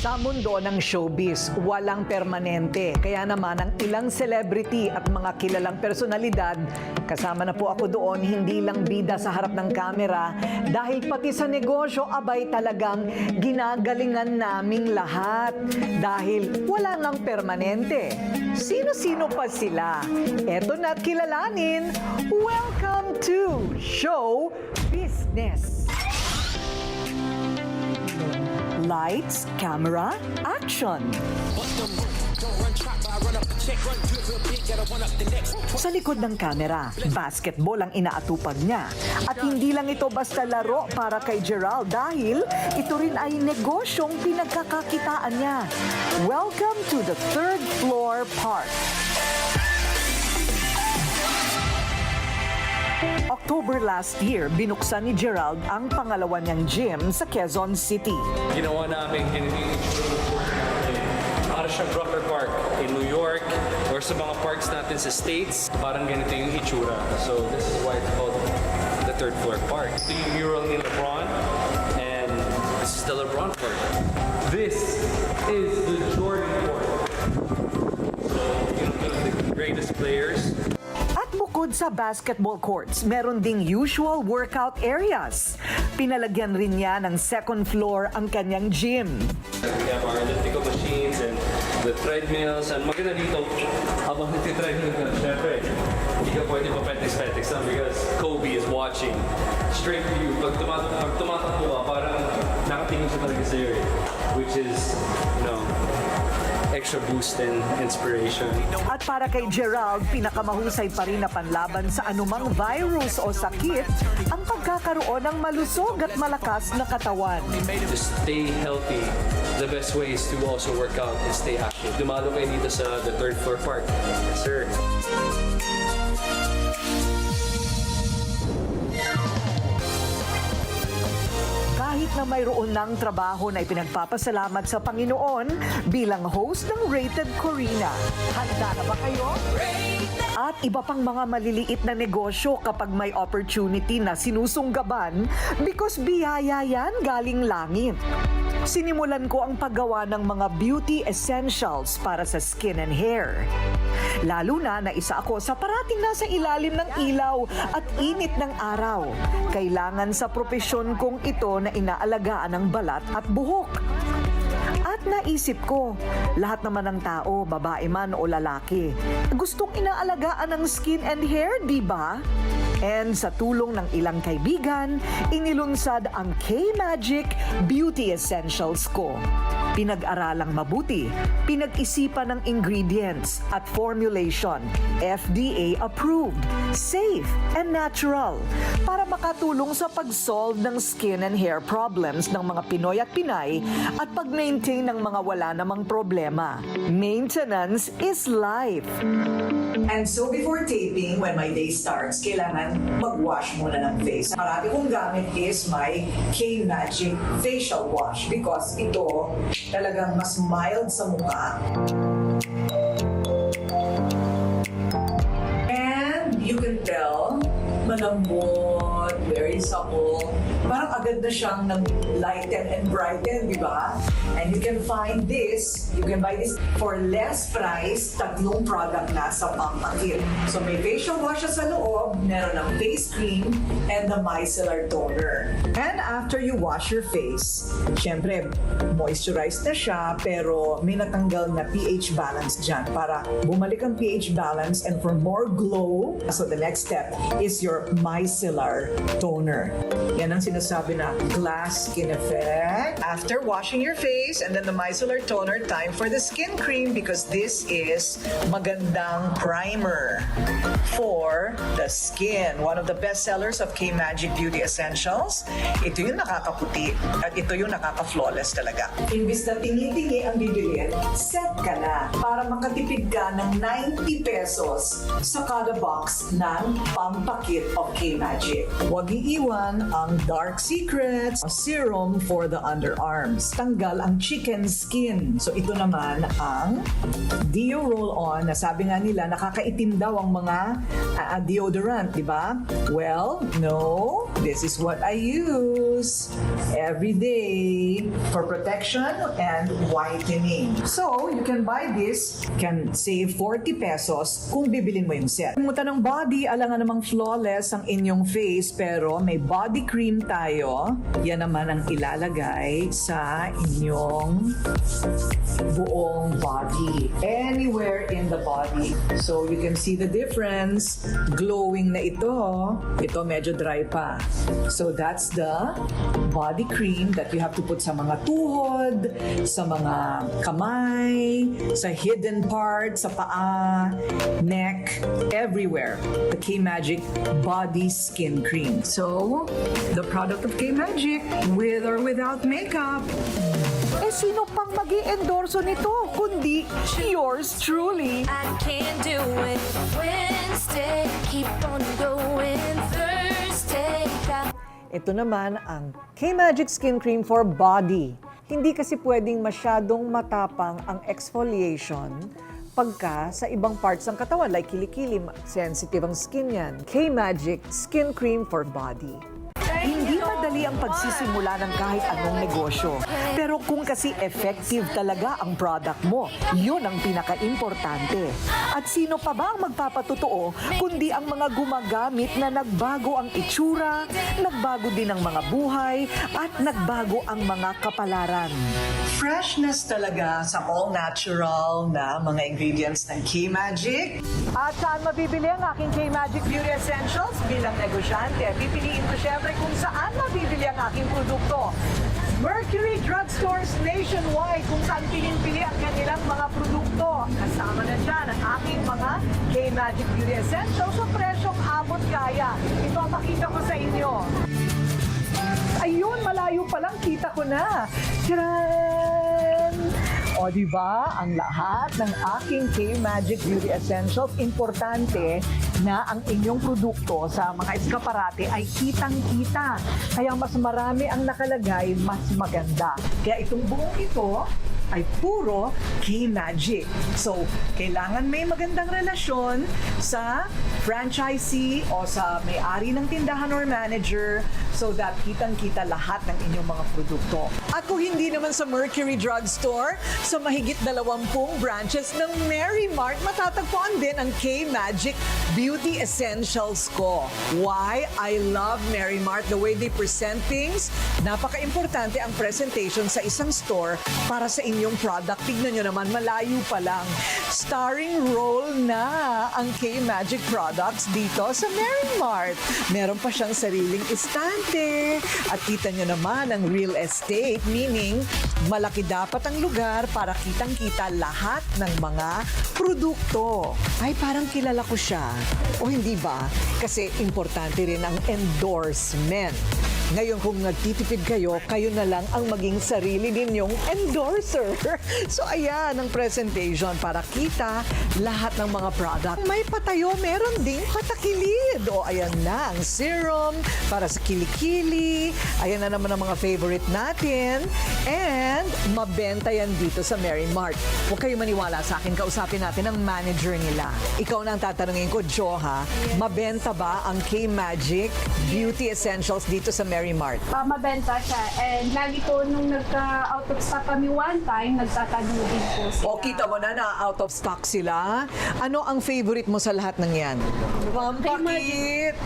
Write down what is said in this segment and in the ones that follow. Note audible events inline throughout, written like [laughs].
Sa mundo ng showbiz, walang permanente. Kaya naman ang ilang celebrity at mga kilalang personalidad, kasama na po ako doon, hindi lang bida sa harap ng kamera, dahil pati sa negosyo, abay talagang ginagalingan naming lahat. Dahil wala ngang permanente. Sino-sino pa sila? Eto na't kilalanin. Welcome to Show Business. Lights, camera, action. Sa likod ng kamera, basketball ang inaatupag niya. At hindi lang ito basta laro para kay Gerald dahil ito rin ay negosyong pinagkakakitaan niya. Welcome to the third floor park. October last year, binuksan ni Gerald ang pangalawa niyang gym sa Quezon City. ginawa namin. Para siyang Brucker Park in New York or sa mga parks natin sa States, parang ganito yung itsura. So this is why it's called the third floor park. Ito yung mural ni LeBron and this is the LeBron Court. This is the Jordan Court. So, you know, the greatest players bukod sa basketball courts, meron ding usual workout areas. Pinalagyan rin niya ng second floor ang kanyang gym. We have our elliptical machines and the treadmills. And maganda dito, habang nagtitreadmill ka, syempre, hindi ka pwede pa petics-petics lang because Kobe is watching. Straight to you. Pag, tumat pag tumatakbo ka, parang nakatingin siya talaga sa'yo eh. Which is, you know, extra boost and inspiration. At para kay Gerald, pinakamahusay pa rin na panlaban sa anumang virus o sakit ang pagkakaroon ng malusog at malakas na katawan. To stay healthy, the best way is to also work out and stay active. Dumalo kayo dito sa the third floor park. Yes, sir. Kahit na mayroon ng trabaho na ipinagpapasalamat sa Panginoon bilang host ng Rated Corina. Handa na ba kayo? At iba pang mga maliliit na negosyo kapag may opportunity na sinusunggaban because biyaya yan galing langit. Sinimulan ko ang paggawa ng mga beauty essentials para sa skin and hair. Lalo na na isa ako sa parating nasa ilalim ng ilaw at init ng araw. Kailangan sa propesyon kong ito na inaalagaan ng balat at buhok. At naisip ko, lahat naman ng tao, babae man o lalaki, gustong inaalagaan ng skin and hair, di ba? And sa tulong ng ilang kaibigan, inilunsad ang K-Magic Beauty Essentials ko. Pinag-aralang mabuti, pinag-isipan ng ingredients at formulation, FDA approved, safe and natural para makatulong sa pag-solve ng skin and hair problems ng mga Pinoy at Pinay at pag-maintain ng mga wala namang problema. Maintenance is life. And so before taping, when my day starts, kailangan mag-wash muna ng face. Marami kong gamit is my K-Magic Facial Wash because ito talagang mas mild sa mukha. And you can tell, malambot, very supple. Parang agad na siyang nag-lighten and brighten, di ba? And you can find this, you can buy this for less price, tatlong product na sa pampakit. So may facial wash sa loob, meron ng face cream, and the micellar toner. And after you wash your face, syempre, moisturized na siya, pero may natanggal na pH balance dyan para bumalik ang pH balance and for more glow. So the next step is your micellar toner. Yan ang sinasabi na glass skin effect. After washing your face and then the micellar toner, time for the skin cream because this is magandang primer for the skin. One of the best sellers of K-Magic Beauty Essentials. Ito yung nakakaputi at ito yung nakaka-flawless talaga. Imbis na tingi-tingi ang bibilin, set ka na para makatipid ka ng 90 pesos sa kada box ng pampakit of K-Magic. Huwag iiwan ang dark Dark Secrets serum for the underarms. Tanggal ang chicken skin. So ito naman ang Dio Roll-On na sabi nga nila nakakaitim daw ang mga ah, deodorant, di ba? Well, no. This is what I use every day for protection and whitening. So, you can buy this, can save 40 pesos kung bibilin mo yung set. Kung ng body, alangan namang flawless ang inyong face, pero may body cream tayo. Yan naman ang ilalagay sa inyong buong body. Anywhere in the body. So, you can see the difference. Glowing na ito. Ito medyo dry pa. So, that's the body cream that you have to put sa mga tuhod, sa mga kamay, sa hidden part, sa paa, neck, everywhere. The K-Magic Body Skin Cream. So, the product of K-Magic, with or without makeup. Eh sino pang mag endorso nito kundi yours truly? I can do it. Wednesday, keep on going. Thursday, got Ito naman ang K-Magic Skin Cream for Body. Hindi kasi pwedeng masyadong matapang ang exfoliation pagka sa ibang parts ng katawan like kilikili, sensitive ang skin yan. K-Magic Skin Cream for Body. Madali ang pagsisimula ng kahit anong negosyo. Pero kung kasi effective talaga ang product mo, yun ang pinaka-importante. At sino pa ba ang magpapatotoo kundi ang mga gumagamit na nagbago ang itsura, nagbago din ang mga buhay, at nagbago ang mga kapalaran. Freshness talaga sa all natural na mga ingredients ng K-Magic. At saan mabibili ang aking K-Magic Beauty Essentials? Bilang negosyante, pipiliin ko syempre kung saan mabibili ang aking produkto. Mercury Drugstores nationwide kung saan piling-pili ang kanilang mga produkto. Kasama na dyan ang aking mga K-Magic Beauty Essentials sa presyong abot kaya. Ito ang makita ko sa inyo. Ayun, malayo pa lang, kita ko na. Tiran! O, di ba? Ang lahat ng aking K-Magic Beauty Essentials, importante na ang inyong produkto sa mga eskaparate ay kitang-kita. Kaya mas marami ang nakalagay, mas maganda. Kaya itong buong ito, ay puro K-Magic. So, kailangan may magandang relasyon sa franchisee o sa may-ari ng tindahan or manager so that kitang-kita lahat ng inyong mga produkto. At hindi naman sa Mercury Drugstore, sa mahigit dalawampung branches ng Mary Mart, matatagpuan din ang K-Magic Beauty Essentials ko. Why? I love Mary Mart, the way they present things. Napaka-importante ang presentation sa isang store para sa inyong product. Tignan nyo naman, malayo pa lang. Starring role na ang K-Magic products dito sa Mary Mart. Meron pa siyang sariling estante. At kita nyo naman ang real estate, meaning malaki dapat ang lugar para kitang-kita lahat ng mga produkto. Ay, parang kilala ko siya. O hindi ba? Kasi importante rin ang endorsement. Ngayon, kung nagtitipid kayo, kayo na lang ang maging sarili ninyong endorser. [laughs] So, ayan ang presentation para kita lahat ng mga product. May patayo, meron ding patakilid. O, ayan na, ang serum para sa kilikili. Ayan na naman ang mga favorite natin. And, mabenta yan dito sa Mary Mart. Huwag kayo maniwala sa akin, kausapin natin ang manager nila. Ikaw na ang tatanungin ko, Jo, ha? Mabenta ba ang K-Magic Beauty Essentials dito sa Mary Mart? uh, mabenta siya. And lagi po nung nagka-out of stock kami one time, nagtatanong din po sila. O kita mo na na out of stock sila. Ano ang favorite mo sa lahat ng yan? Pampakit!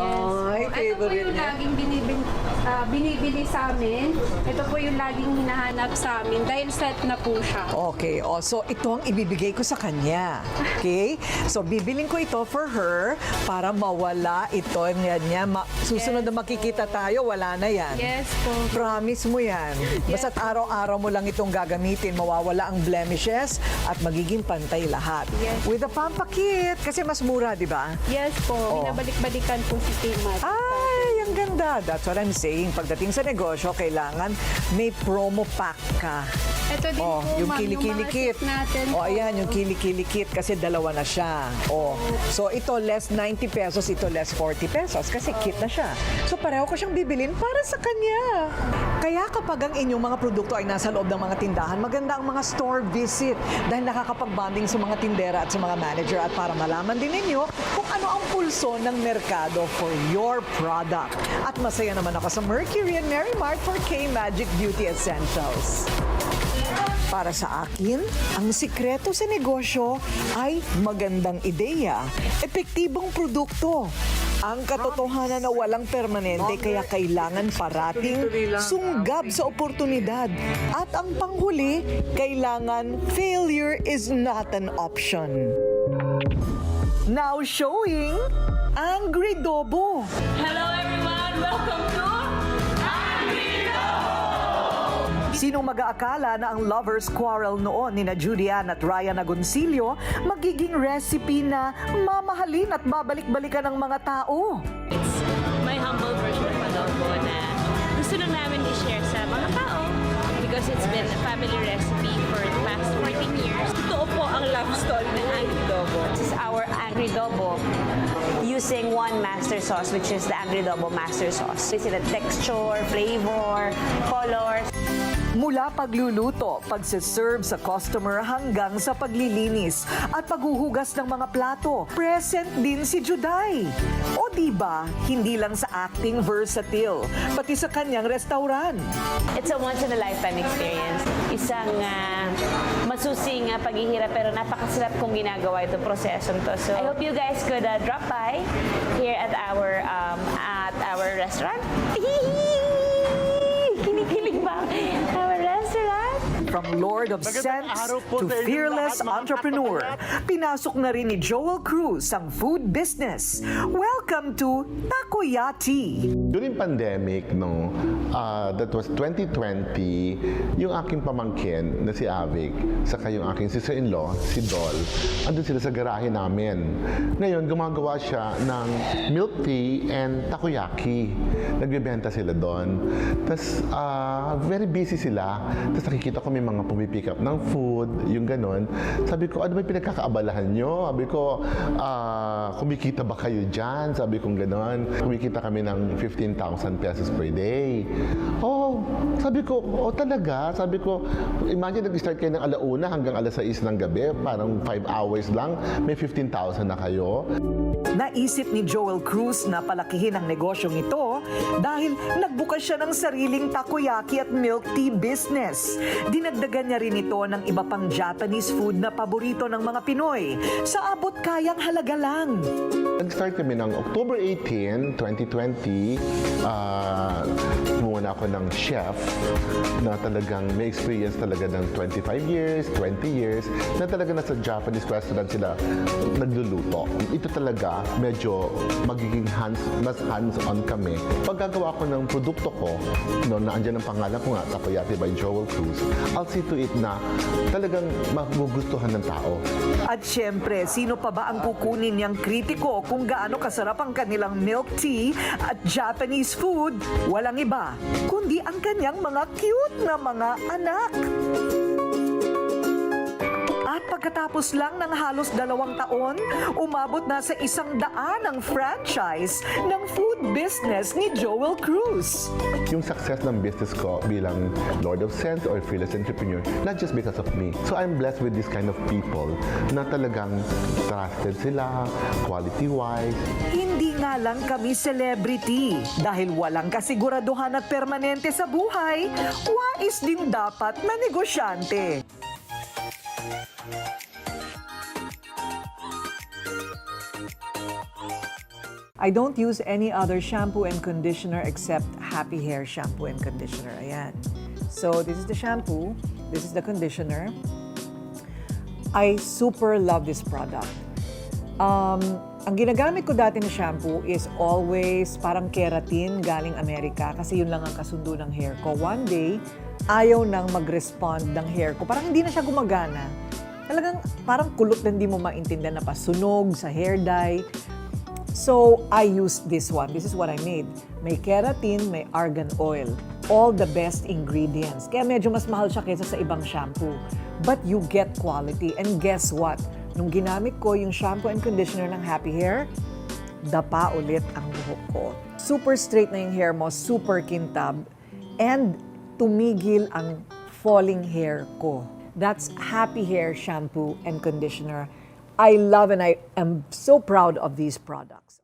Ay, Ito po favorite yung niya. laging binibili, ah, binibili sa amin. Ito po yung laging hinahanap sa amin dahil set na po siya. Okay, oh, so ito ang ibibigay ko sa kanya. Okay? So bibiling ko ito for her para mawala ito niya niya. Ma- susunod na makikita tayo, wala na yan. Yes po. Promise mo yan. Basta't araw-araw mo lang itong gagamitin, mawawala ang blemishes at magiging pantay lahat. Yes. With the pampakit, kasi mas mura, di ba? Yes po. Oh. Binabalik-balikan po Ay, ang maganda. That's what I'm saying. Pagdating sa negosyo, kailangan may promo pack ka. Ito din Oh, po, yung ma'am, kili-kili-kit. mga tips natin Oh, po. ayan, yung kili-kili-kit kasi dalawa na siya. Oh. So, ito less 90 pesos, ito less 40 pesos kasi kit na siya. So, pareho ko siyang bibilin para sa kanya. Kaya kapag ang inyong mga produkto ay nasa loob ng mga tindahan, maganda ang mga store visit dahil nakakapag-bonding sa mga tindera at sa mga manager at para malaman din ninyo kung ano ang pulso ng merkado for your product. At masaya naman ako sa Mercury and Mary Mart for K-Magic Beauty Essentials. Para sa akin, ang sikreto sa negosyo ay magandang ideya, epektibong produkto. Ang katotohanan na walang permanente kaya kailangan parating sunggab sa oportunidad. At ang panghuli, kailangan failure is not an option. Now showing, Angry Dobo. Hello everyone, welcome to Sino mag-aakala na ang lover's quarrel noon ni na Julian at Ryan Agoncillo magiging recipe na mamahalin at babalik-balikan ng mga tao? It's my humble version of adobo na gusto lang namin i-share sa mga tao because it's been a family recipe for the past 14 years. Totoo po ang love story ng Angry Dobo. This is our Angry Dobo using one master sauce, which is the Angry Dobo master sauce. You see the texture, flavor, colors. Mula pagluluto, pagsiserve sa customer hanggang sa paglilinis at paghuhugas ng mga plato, present din si Juday. O di ba, hindi lang sa acting versatile, pati sa kanyang restaurant. It's a once-in-a-lifetime experience. Isang ah, masusing ah, paghihirap pero napakasarap kung ginagawa itong prosesong to. So I hope you guys could ah, drop by here at our um, at our restaurant. [laughs] From Lord of Scents to fearless entrepreneur, pinasok na rin ni Joel Cruz ang food business. Welcome to Takoyati. During pandemic, no, uh, that was 2020, yung aking pamangkin na si Avic, saka yung aking sister-in-law, si Dol, andun sila sa garahe namin. Ngayon, gumagawa siya ng milk tea and takoyaki. Nagbebenta sila doon. Tapos, uh, very busy sila. Tapos nakikita ko may mga pumipick up ng food, yung ganon. Sabi ko, ano ba pinagkakaabalahan nyo? Sabi ko, ah, kumikita ba kayo dyan? Sabi ko ganon. Kumikita kami ng 15,000 pesos per day. Oh, sabi ko, oh talaga? Sabi ko, imagine nag-start kayo ng alauna hanggang alas 6 ng gabi, parang 5 hours lang, may 15,000 na kayo. Naisip ni Joel Cruz na palakihin ang negosyong ito dahil nagbukas siya ng sariling takoyaki at milk tea business. Dinagdagan niya rin ito ng iba pang Japanese food na paborito ng mga Pinoy sa abot kayang halaga lang. Nag-start kami ng October 18, 2020. Uh, kumuha na ako ng chef na talagang may experience talaga ng 25 years, 20 years, na talaga nasa Japanese restaurant sila nagluluto. Ito talaga medyo magiging hands, mas hands-on kami. Pag gagawa ko ng produkto ko, no, na andyan ang pangalan ko nga, Takoyaki by Joel Cruz, I'll see to it na talagang magugustuhan ng tao. At syempre, sino pa ba ang kukunin niyang kritiko kung gaano kasarap ang kanilang milk tea at Japanese food? Walang iba, kundi ang kanyang mga cute na mga anak. At pagkatapos lang ng halos dalawang taon, umabot na sa isang daan ang franchise ng food business ni Joel Cruz. yung success ng business ko bilang Lord of Sense or fearless entrepreneur, not just because of me. So I'm blessed with this kind of people na talagang trusted sila, quality-wise. Hindi nga lang kami celebrity dahil walang kasiguraduhan at permanente sa buhay, wais din dapat na negosyante. I don't use any other shampoo and conditioner except Happy Hair Shampoo and Conditioner. Ayan. So, this is the shampoo. This is the conditioner. I super love this product. Um, ang ginagamit ko dati na shampoo is always parang keratin galing Amerika kasi yun lang ang kasundo ng hair ko. One day, ayaw nang mag-respond ng hair ko. Parang hindi na siya gumagana. Talagang parang kulot na hindi mo maintindihan na pasunog sa hair dye. So, I used this one. This is what I made. May keratin, may argan oil. All the best ingredients. Kaya medyo mas mahal siya kaysa sa ibang shampoo. But you get quality. And guess what? Nung ginamit ko yung shampoo and conditioner ng Happy Hair, dapa ulit ang buhok ko. Super straight na yung hair mo, super kintab, and tumigil ang falling hair ko. That's Happy Hair Shampoo and Conditioner. I love and I am so proud of these products.